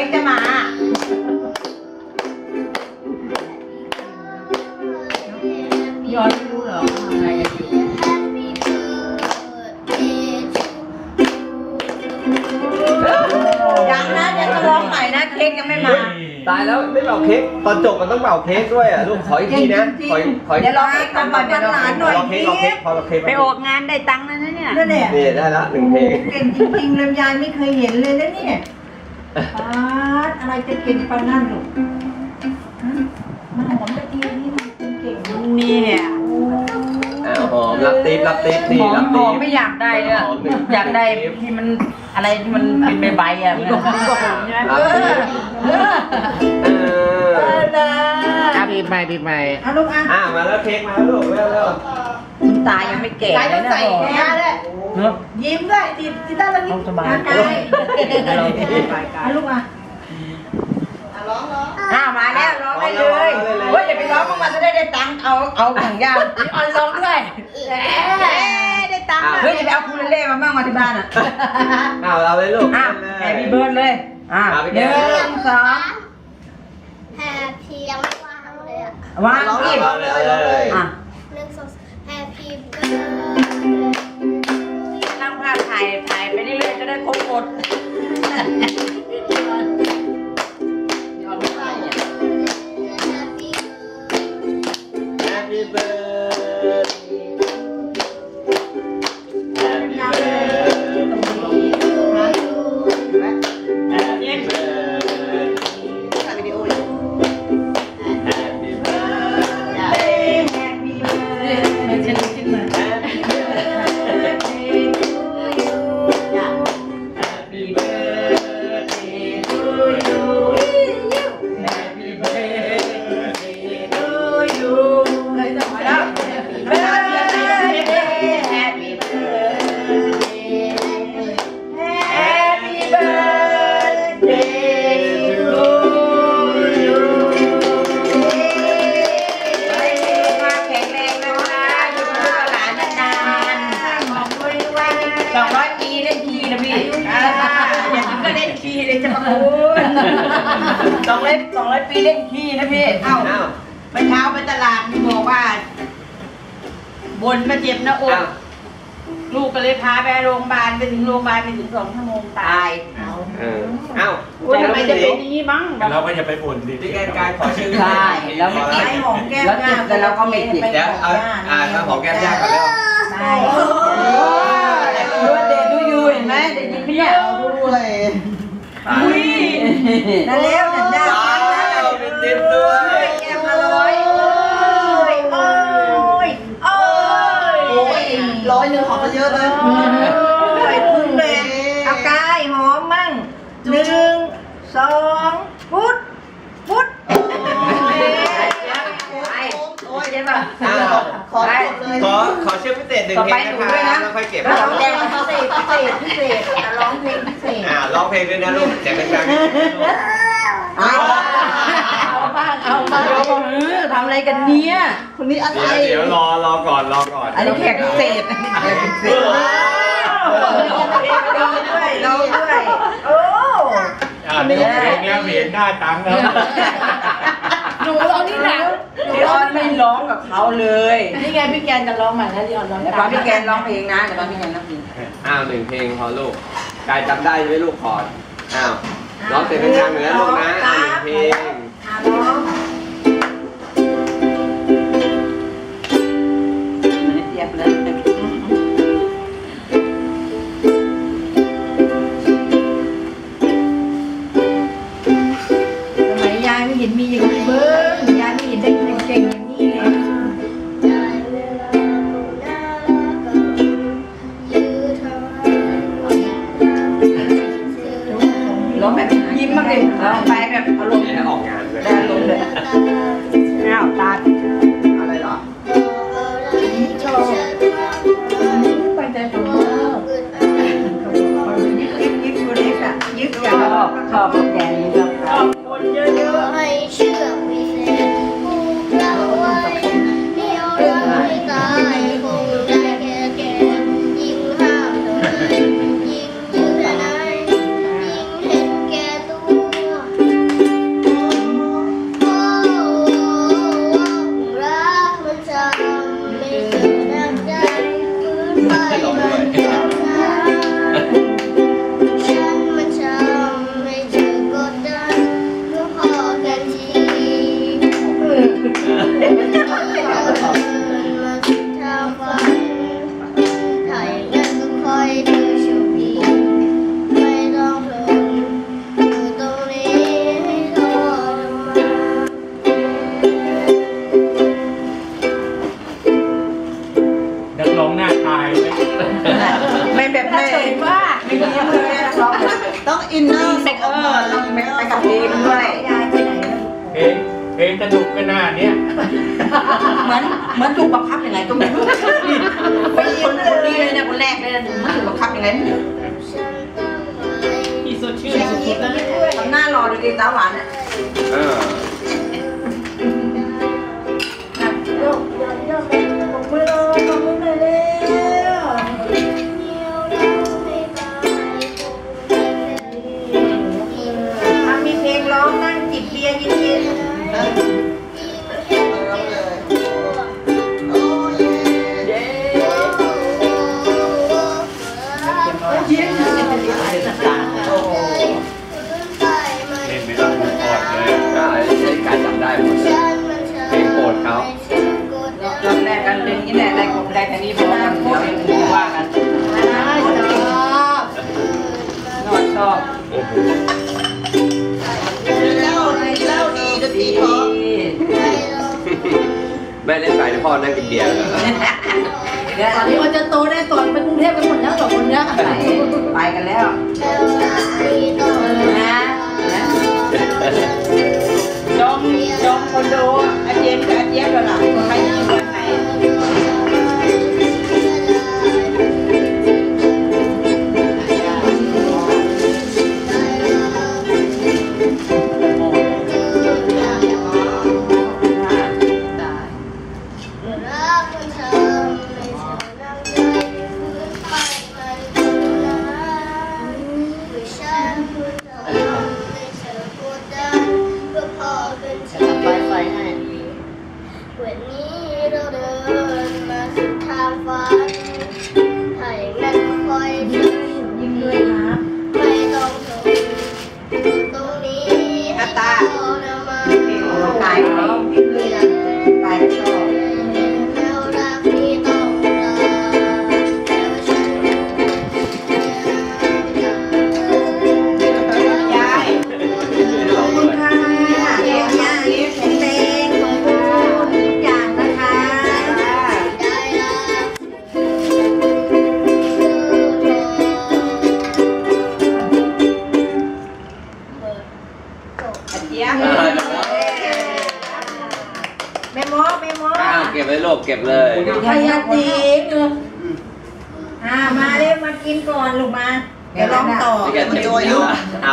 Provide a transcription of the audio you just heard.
ล็กจะมาย้อนไม่รู้เหรอทำไรกันอยู่ยังนะเดี๋จะร้องใหม่นะเค้กยังไม่มาตายแล้วไม่เป่าเค้กตอนจบมันต้องเป่าเค้กด้วยอะลูกขออีกทีนะขอยขออีเดี๋ยวรอเค้กก่อนก่อนวรอเค้กหน่อยเค้กรอเค้อรเค้กไปออกงานได้ตังค์แล้วนะเนี่ยนี่ได้ละหนึ่งเพลงเก่งจริงๆลำยายไม่เคยเห็นเลยนะเนี่ย ปาดอะไรจะเก่งปานนั่นลูกฮะมันหอมตะเกียบนี่มันเก่งนะเนี่ยอ้าวหอมรับติ๊บรับติ๊บนี่หอรัมบหติ๊อบมไม่อยากได้เลยหอมหนึ่ง อยากได้ที่มันอะไรที่มันเป็นใบๆอะมันก็หอมใช่ไหมรับติ๊บเอเอออนะอะบีบใหม่บีบใหม่เอาลูกอะอ่ามาแล้วเค้กมาแล้วลูกเร็วเร็วคุณ ตายังไม่แก่ยายเลต้อยงนะใส่บอกแก้ด้วยเนอะยิ้มด้วยดิดิต้าแล้วยิ้มสบายอะกายเราสบายกายเอาลูกอะอ้าวมาแล้วร้องได้เลยเฮ้ยอย่าไปร้องเมื่อวานจะได้ได้ตังค์เอาเอาของยาวพี่ออนร้องด้วยเอ๊ะได้ตังค์เฮ้ยอย่าไปเอาคูเลเล่มาบ้างมาที่บ้านอะเอาเราเลยลูกอะเล่นแฮปเลปี้ยเบิร์ดเลยอะเอาไปหแก้นึ่งสองแฮปปี้ยังไม่ว่างเลยอะวางอีกเอาเลยเลยอะ นั่งภาพถ่ายถ่ายไปเรื่อยๆจะได้ครบหมด Happy birthday birthday ไสองร้อยสองร้อยปีเล่นทีนะพี่ เอ้าอ้าวไปเช้าไปตลาดมีบอกว่าบนมาเจ็บหน้าอกอ้าวลูกก็เลยพาไปโรงพยาบาลไปถึงโรงพยาบาลไปถึงสองชั่วโมงตายเอออ้าวว่าทำไมจะเป็นอย่างนี้มั้งเราก็จะไปบ่นดิพี่แกนกายขอชื่อใช่แล้วไม่ไอ้หอมแก้มแล้วเจ็บแต่เราก็ไม่เจ็บ เดี๋ยวเอาอ่าถ้าของแก้มยากก่อนแล้วใช่รู้เดดูยูเห็นไหมได้ยินไหมเนี่ย ด้วยอุ้ย นั่นแล้วนั่นได้ว้าแล้ววเป็นติ๊บด้วยแก้มละร้อยโอ้ยโอ้ยโอ้ยโอ้ยร้อยหนึ่งของมาเยอะเลยโอ้ยพึ่งเลยเอากายหอมมั่งหนึ่งสองพุทธพุทธ ไปโอ้ยเจ๊ป่ะ อ้าว ขอจบเลย ขอขอชื่อพิเศษหนึ่งต่อเพลไปงหนูนะด้วยคะนะแล้วค่อยเก็บร้องเพลงพิเศษพิเศษพิเศษจะร้องเพลงพิเศษอ่าร้องเพลงด้วยนะลูกเสียงดังเอาเอาบ้างเอาบ้างเดี๋ยวบอกเออทำอะไรกันเนี่ยคนนี้อะไรๆเดี๋ยวเดี๋ยวรอรอก่อนรอก่อนอันนี้แขกพิเศษอันนี้แขกพิเศษร้องด้วยร้องด้วยโอ้อ่าเดี๋ยวเพลงเนี้ยเห็นได้ตังค์แล้วห นูเอานี่หนังพี่ออนไม่ร้องกับเขาเลยนี่ไงพี่แกนจะร้องใหม่แล้วที่ออนร้องเดี๋ยวฟังพี่แกนร้องเพลงนะเดี๋ยวฟังพี่แกนร้องเพลงอ้าวหนึ่งเพลงพอลูกกายจำได้ไหมลูกคอร์ดอ้าวร้องเสียงดังๆเหนือลูกนะอ่าหนึ่งเพลง ร้องแบบยิ้มมากเลยร้องไปแบบอารมณ์นี่ออกงานเลยได้อารมณ์เลยอ้าวตาอะไรเหรอไปใจผมมากยึกยึกยึกตัวเล็กอะยึกชอย่างอบชอบแกนี้ชอบให้เชื่อ ร้องหน้าตายไหมไม่แบบไม่เฉยมากไม่มีมือเลยนะร้องต้องอินเนอร์เซ็กเออต้องไปกับเพลงด้วยยายไปไหนแล้วเพลงเพลงสนุกก็หน้าเนี้ยเหมือนเหมือนถูกบังคับยังไงก็ไม่รู้คนคนคนนี้เลยนะคนแรกเลยนะเหมือนถูกบังคับยังไงไม่รู้ฉันต้องไปอีสดชื่นสุดๆแล้วเนี่ยทำหน้ารอดูดีตาหวานอะ ม่เล่นไปนะพ่อนั่งกินเบียร์เหรอเดี๋ยวตอนนี้มันจะโตได้ตอนไปกรุงเทพไปหมดแล้วสองคนเนี้ยไปกันแล้วนะจอมจอมคอนโด รักคนเธอไม่เธอนั่งใจฟื้นไปมันคือน้ำไม่ฉันคนเธอไม่เธอกดดันก็พอเป็นเธอไฟไฟให้วันนี้เราเดินมาสุดทางฝัน ยบเออแม่โมแม่โมอ้าวเก็บไว้โลกเก็บเลยขยันดีอ่ามาเร็วมากินก่อนลูกมา เดี๋ยวร้องต่อ พี่แกเจ็บเยอะเอา